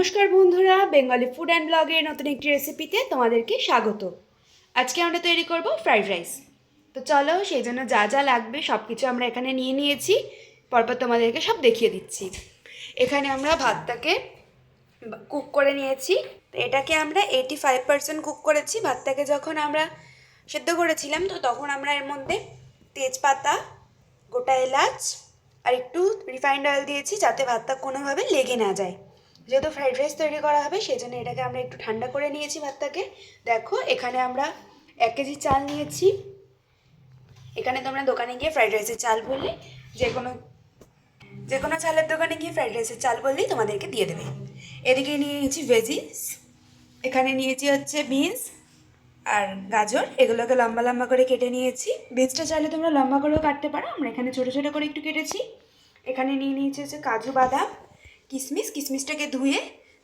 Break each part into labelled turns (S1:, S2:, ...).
S1: নমস্কার বন্ধুরা, Bengali food and ব্লগের নতুন একটি রেসিপিতে তোমাদেরকে স্বাগত। আজকে আমরা তৈরি করব ফ্রাইড রাইস তো চলো, সেই জন্য যা যা লাগবে সব কিছু আমরা এখানে নিয়ে নিয়েছি। পরপর তোমাদেরকে সব দেখিয়ে দিচ্ছি। এখানে আমরা ভাতটাকে কুক করে নিয়েছি। তো এটাকে আমরা এইটি ফাইভ পার্সেন্ট কুক করেছি। ভাতটাকে যখন আমরা সেদ্ধ করেছিলাম, তো তখন আমরা এর মধ্যে তেজপাতা, গোটা এলাচ আর একটু রিফাইন্ড অয়েল দিয়েছি যাতে ভাতটা কোনোভাবে লেগে না যায়। যেহেতু ফ্রাইড রাইস তৈরি করা হবে সেই জন্য এটাকে আমরা একটু ঠান্ডা করে নিয়েছি ভাতটাকে। দেখো, এখানে আমরা এক কেজি চাল নিয়েছি। এখানে তোমরা দোকানে গিয়ে ফ্রাইড রাইসের চাল বললে, যে কোনো যে কোনো চালের দোকানে গিয়ে ফ্রাইড রাইসের চাল বললেই তোমাদেরকে দিয়ে দেবে। এদিকে নিয়ে নিয়েছি ভেজিস এখানে নিয়েছি হচ্ছে বিনস আর গাজর। এগুলোকে লম্বা লম্বা করে কেটে নিয়েছি। বিনসটা চাইলে তোমরা লম্বা করেও কাটতে পারো। আমরা এখানে ছোটো ছোটো করে একটু কেটেছি। এখানে নিয়ে নিয়েছি হচ্ছে কাজু বাদাম। কিশমিশ কিশমিশটাকে ধুয়ে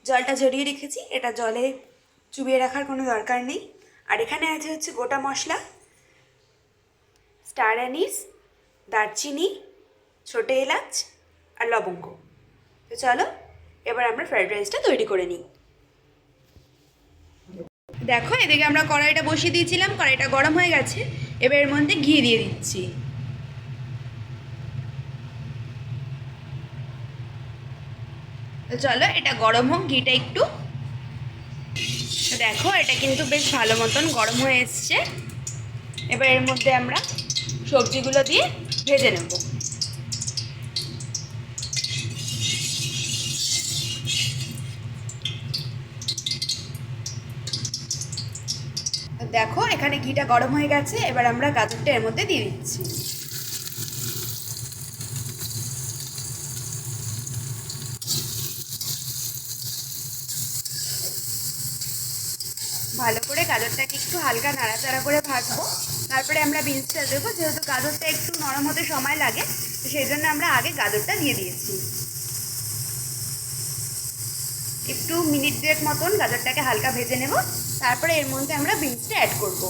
S1: জলটা ঝরিয়ে রেখেছি। এটা জলে চুবিয়ে রাখার কোনো দরকার নেই। আর এখানে আছে হচ্ছে গোটা মশলা, স্টার অ্যানিস, দারচিনি, ছোটো এলাচ আর লবঙ্গ। তো চলো, এবার আমরা ফ্রাইড রাইসটা তৈরি করে নিই। দেখো, এদিকে আমরা কড়াইটা বসিয়ে দিয়েছিলাম, কড়াইটা গরম হয়ে গেছে। এবার এর মধ্যে ঘি দিয়ে দিচ্ছি। তো চলো, এটা গরম হোক, ঘিটা একটু। দেখো, এটা কিন্তু বেশ ভালো মতন গরম হয়ে এসছে। এবার এর মধ্যে আমরা সবজিগুলো দিয়ে ভেজে নেব। দেখো, এখানে ঘিটা গরম হয়ে গেছে, এবার আমরা গাজরটা এর মধ্যে দিয়ে দিচ্ছি। ভালো করে গাজরটাকে একটু হালকা নাড়াচাড়া করে ভাজবো। তারপরে আমরা বিনসটা দেবো, যেহেতু গাজরটা একটু নরম হতে সময় লাগে, তো সেই জন্য আমরা আগে গাজরটা দিয়ে দিয়েছি একটু মিনিট দুয়েক মতন গাজরটাকে হালকা ভেজে নেব, তারপরে এর মধ্যে আমরা বিনসটা অ্যাড করব।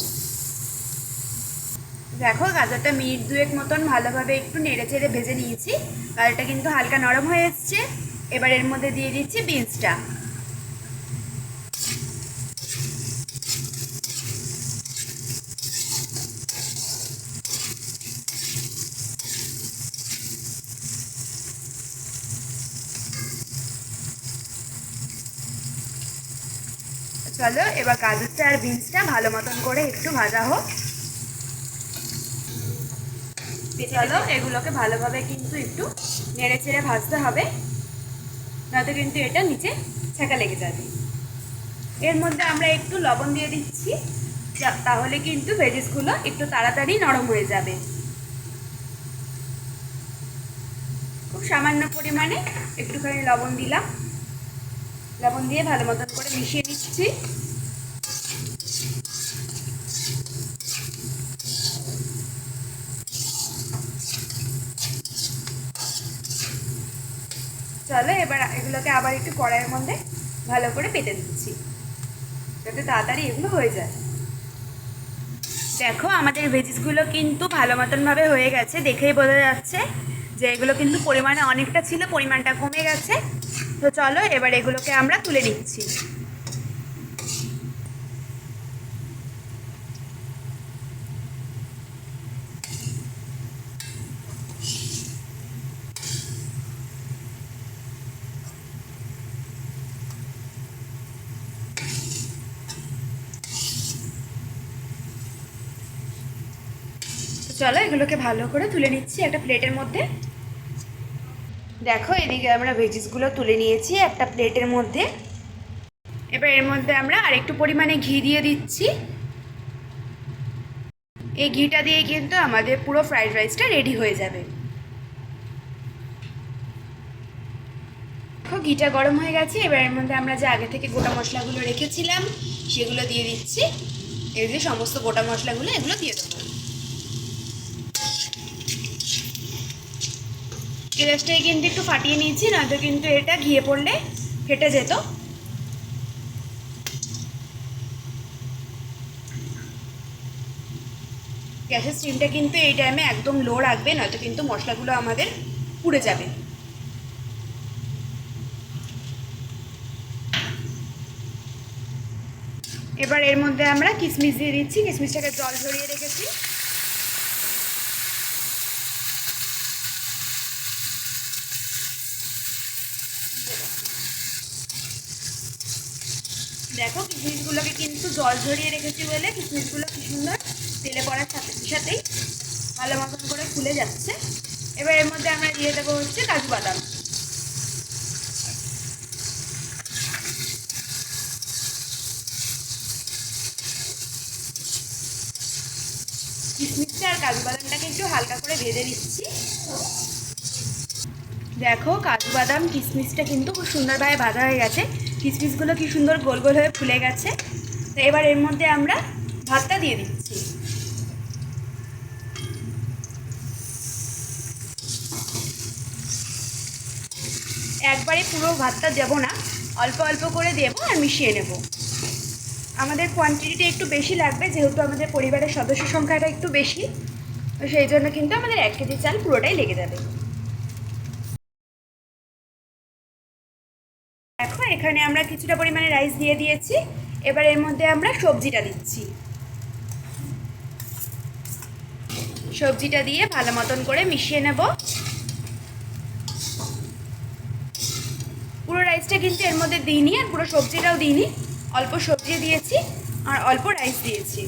S1: দেখো গাজরটা মিনিট দুয়েক মতন ভালোভাবে একটু নেড়ে চেড়ে ভেজে নিয়েছি, গাজরটা কিন্তু হালকা নরম হয়ে এসছে। এবার এর মধ্যে দিয়ে দিচ্ছি বিনসটা চলো, এবার গাজরটা আর বিনসটা ভালো মতন করে একটু ভাজা হোক। চলো, এগুলোকে ভালোভাবে কিন্তু একটু নেড়ে চেড়ে ভাজতে হবে। নয়তো কিন্তু এটা নিচে ছেঁকা লেগে যাবে। এর মধ্যে আমরা একটু লবণ দিয়ে দিচ্ছি তাহলে কিন্তু ভেজিসগুলো একটু তাড়াতাড়ি নরম হয়ে যাবে। খুব সামান্য পরিমাণে একটুখানি লবণ দিলাম। লবণ দিয়ে ভালো মতন করে মিশিয়ে নিচ্ছি। চলো এবার এগুলোকে আবার একটু কড়াইয়ের মধ্যে ভালো করে পেতে দিচ্ছি। যাতে তাড়াতাড়ি এগুলো হয়ে যায়। দেখো আমাদের ভেজিসগুলো কিন্তু ভালো মতনভাবে হয়ে গেছে। দেখেই বোঝা যাচ্ছে যে এগুলো কিন্তু পরিমাণে অনেকটা ছিল, পরিমাণটা কমে গেছে। তো চলো, এবার এগুলোকে আমরা তুলে নিচ্ছি। চলো, এগুলোকে ভালো করে তুলে নিচ্ছি একটা প্লেটের মধ্যে। দেখো, এদিকে আমরা ভেজিসগুলো তুলে নিয়েছি একটা প্লেটের মধ্যে। এবার এর মধ্যে আমরা আরেকটু পরিমাণে ঘি দিয়ে দিচ্ছি। এই ঘিটা দিয়ে কিন্তু আমাদের পুরো ফ্রাইড রাইসটা রেডি হয়ে যাবে। দেখো, ঘিটা গরম হয়ে গেছে। এবার এর মধ্যে আমরা যে আগে থেকে গোটা মশলাগুলো রেখেছিলাম, সেগুলো দিয়ে দিচ্ছি। এই যে সমস্ত গোটা মশলাগুলো, এগুলো দিয়ে দেবো। গ্যাসটাকে কিন্তু একটু ফাটিয়ে নিয়েছি, নয়তো কিন্তু এটা ঘিয়ে পড়লে ফেটে যেত। গ্যাসের স্টিমটা কিন্তু এই টাইমে একদম লো রাখবে, নয়তো কিন্তু মশলাগুলো আমাদের পুড়ে যাবে। এবার এর মধ্যে আমরা কিশমিশ দিয়ে দিচ্ছি কিশমিশটাকে জল ঝরিয়ে রেখেছি। কিশমিশগুলোকে কিন্তু জল ঝরিয়ে রেখেছি বলে কিশমিশগুলো কি সুন্দর তেলে পড়ার সাথে সাথেই ভালো মতন করে ফুলে যাচ্ছে। এবার এর মধ্যে আমরা দিয়ে দেবো হচ্ছে কাজু বাদাম। কিশমিশটা আর কাজু বাদামটাকে একটু হালকা করে ভেজে নিচ্ছি। দেখো, কাজু বাদাম, কিশমিশটা কিন্তু খুব সুন্দরভাবে ভাজা হয়ে গেছে। কিশমিশগুলো কি সুন্দর গোল গোল হয়ে ফুলে গেছে। তো এবার এর মধ্যে আমরা ভাতটা দিয়ে দিচ্ছি। একবারে পুরো ভাতটা দেবো না, অল্প অল্প করে দেবো আর মিশিয়ে নেব। আমাদের কোয়ান্টিটিটা একটু বেশি লাগবে, যেহেতু আমাদের পরিবারের সদস্য সংখ্যাটা একটু বেশি। সেই জন্য কিন্তু আমাদের এক কেজি চাল পুরোটাই লেগে যাবে। দেখো, এখানে আমরা কিছুটা পরিমাণে রাইস দিয়ে দিয়েছি। এবার এর মধ্যে আমরা সবজিটা দিচ্ছি। সবজিটা দিয়ে ভালো মতন করে মিশিয়ে নেব। পুরো রাইসটা কিন্তু এর মধ্যে দিইনি আর পুরো সবজিটাও দিইনি। অল্প সবজি দিয়েছি আর অল্প রাইস দিয়েছি।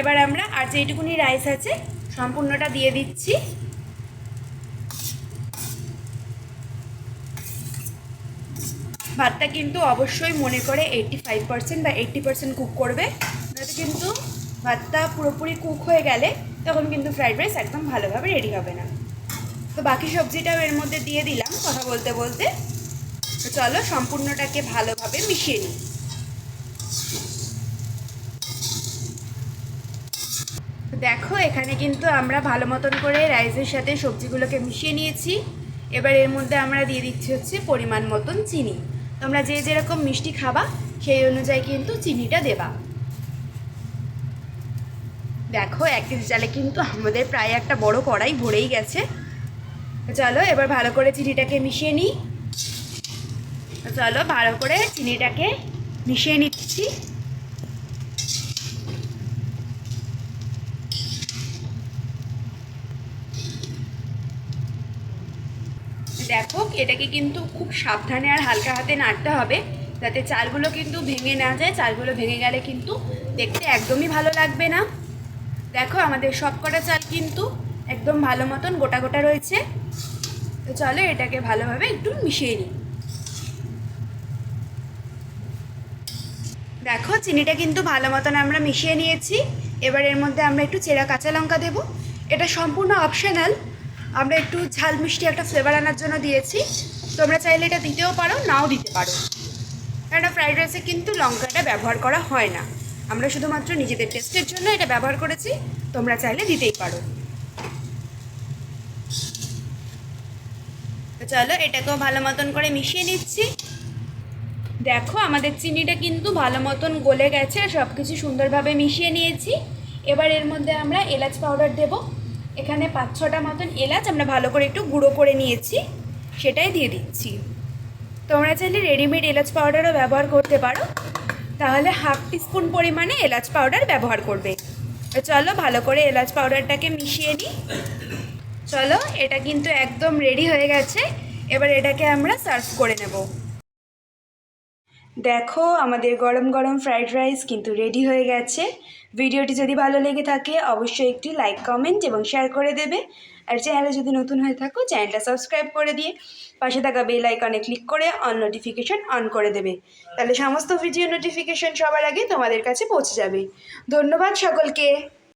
S1: এবার আমরা আর যেইটুকুনি রাইস আছে সম্পূর্ণটা দিয়ে দিচ্ছি। ভাতটা কিন্তু অবশ্যই মনে করে এইটটি ফাইভ পার্সেন্ট বা এইটটি পার্সেন্ট কুক করবে। নয়তো কিন্তু ভাতটা পুরোপুরি কুক হয়ে গেলে তখন কিন্তু ফ্রাইড রাইস একদম ভালোভাবে রেডি হবে না। তো বাকি সবজিটাও এর মধ্যে দিয়ে দিলাম কথা বলতে বলতে। তো চলো সম্পূর্ণটাকে ভালোভাবে মিশিয়ে নিই। দেখো, এখানে কিন্তু আমরা ভালো মতন করে রাইসের সাথে সবজিগুলোকে মিশিয়ে নিয়েছি। এবার এর মধ্যে আমরা দিয়ে দিচ্ছি হচ্ছে পরিমাণ মতন চিনি। তোমরা যে যেরকম মিষ্টি খাবা, সেই অনুযায়ী কিন্তু চিনিটা দেবা। দেখো, এক কেজি চালে কিন্তু আমাদের প্রায় একটা বড় কড়াই ভরেই গেছে। চলো, এবার ভালো করে চিনিটাকে মিশিয়ে নিই। চলো, ভালো করে চিনিটাকে মিশিয়ে নিচ্ছি। দেখো এটাকে কিন্তু খুব সাবধানে আর হালকা হাতে নাড়তে হবে, যাতে চালগুলো কিন্তু ভেঙে না যায়, চালগুলো ভেঙে গেলে কিন্তু দেখতে একদমই ভালো লাগবে না। দেখো আমাদের সবকটা চাল কিন্তু একদম ভালো মতন গোটা গোটা রয়েছে। তো চলো এটাকে ভালোভাবে একটু মিশিয়ে নিই। দেখো চিনিটা কিন্তু ভালো মতন আমরা মিশিয়ে নিয়েছি, এবার এর মধ্যে আমরা একটু চেরা কাঁচা লঙ্কা দেবো। এটা সম্পূর্ণ অপশনাল আমরা একটু ঝাল মিষ্টি একটা ফ্লেভার আনার জন্য দিয়েছি। তোমরা চাইলে এটা দিতেও পারো, নাও দিতে পারো। কেননা ফ্রাইড রাইসে কিন্তু লঙ্কাটা ব্যবহার করা হয় না। আমরা শুধুমাত্র নিজেদের টেস্টের জন্য এটা ব্যবহার করেছি, তোমরা চাইলে দিতেই পারো। তো চলো, এটাকেও ভালো মতন করে মিশিয়ে নিচ্ছি। দেখো, আমাদের চিনিটা কিন্তু ভালো মতন গলে গেছে আর সব কিছু সুন্দরভাবে মিশিয়ে নিয়েছি। এবার এর মধ্যে আমরা এলাচ পাউডার দেব। এখানে পাঁচ ছটা মতন এলাচ আমরা ভালো করে একটু গুঁড়ো করে নিয়েছি, সেটাই দিয়ে দিচ্ছি। তোমরা চাইলে রেডিমেড এলাচ পাউডারও ব্যবহার করতে পারো। তাহলে হাফ টিস্পুন পরিমাণে এলাচ পাউডার ব্যবহার করবে। চলো ভালো করে এলাচ পাউডারটাকে মিশিয়ে নিই। চলো, এটা কিন্তু একদম রেডি হয়ে গেছে। এবার এটাকে আমরা সার্ভ করে নেব। দেখো, আমাদের গরম গরম ফ্রাইড রাইস কিন্তু রেডি হয়ে গেছে। ভিডিওটি যদি ভালো লেগে থাকে, অবশ্যই একটি লাইক কমেন্ট এবং শেয়ার করে দেবে। আর চ্যানেলে যদি নতুন হয়ে থাকো চ্যানেলটা সাবস্ক্রাইব করে দিয়ে পাশে থাকা বেল আইকনে ক্লিক করে অন নোটিফিকেশন অন করে দেবে। তাহলে সমস্ত ভিডিও নোটিফিকেশন সবার আগে তোমাদের কাছে পৌঁছে যাবে। ধন্যবাদ সকলকে।